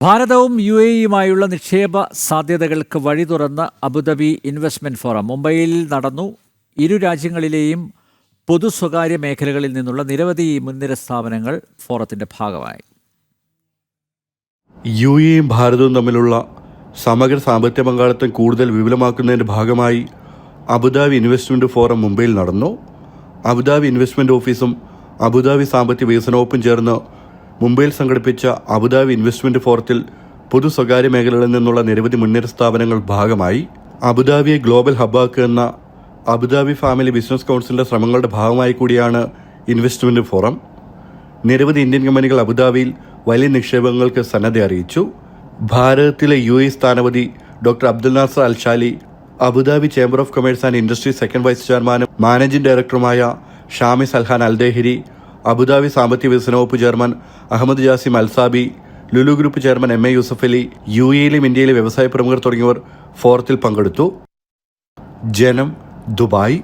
ഭാരതവും U എയുമായുള്ള നിക്ഷേപ സാധ്യതകൾക്ക് വഴി തുറന്ന അബുദാബി ഇൻവെസ്റ്റ്മെന്റ് ഫോറം മുംബൈയിൽ നടന്നു. ഇരു രാജ്യങ്ങളിലെയും പൊതു സ്വകാര്യ മേഖലകളിൽ നിന്നുള്ള നിരവധി മുൻനിര സ്ഥാപനങ്ങൾ ഫോറത്തിന്റെ ഭാഗമായി. യു എയും ഭാരതവും തമ്മിലുള്ള സമഗ്ര സാമ്പത്തിക പങ്കാളിത്തം കൂടുതൽ വിപുലമാക്കുന്നതിന്റെ ഭാഗമായി അബുദാബി ഇൻവെസ്റ്റ്മെന്റ് ഫോറം മുംബൈയിൽ നടന്നു. അബുദാബി ഇൻവെസ്റ്റ്മെന്റ് ഓഫീസും അബുദാബി സാമ്പത്തിക വികസന വകുപ്പും ചേർന്ന് മുംബൈയിൽ സംഘടിപ്പിച്ച അബുദാബി ഇൻവെസ്റ്റ്മെന്റ് ഫോറത്തിൽ പൊതു സ്വകാര്യ മേഖലകളിൽ നിന്നുള്ള നിരവധി മുൻനിര സ്ഥാപനങ്ങൾ ഭാഗമായി അബുദാബിയെ ഗ്ലോബൽ ഹബ്ബാക്കുക എന്ന അബുദാബി ഫാമിലി ബിസിനസ് കൗൺസിലിന്റെ ശ്രമങ്ങളുടെ ഭാഗമായി കൂടിയാണ് ഇൻവെസ്റ്റ്മെന്റ് ഫോറം. നിരവധി ഇന്ത്യൻ കമ്പനികൾ അബുദാബിയിൽ വലിയ നിക്ഷേപങ്ങൾക്ക് സന്നദ്ധ അറിയിച്ചു. ഭാരതത്തിലെ യു എ സ്ഥാനപതി doctor Abdul Nasser Alshali Abu Dhabi chamber of commerce and industry second vice ചെയർമാനും മാനേജിംഗ് ഡയറക്ടറുമായ Shami Salhan Aldhaheri Abu Dhabi സാമ്പത്തിക വികസന വകുപ്പ് chairman Ahmed Jassim Alzaabi Lulu group chairman M A Yusuff Ali U എയിലും ഇന്ത്യയിലെ വ്യവസായ പ്രമുഖർ തുടങ്ങിയവർ ഫോറത്തിൽ പങ്കെടുത്തു. ജനം ദുബായ്.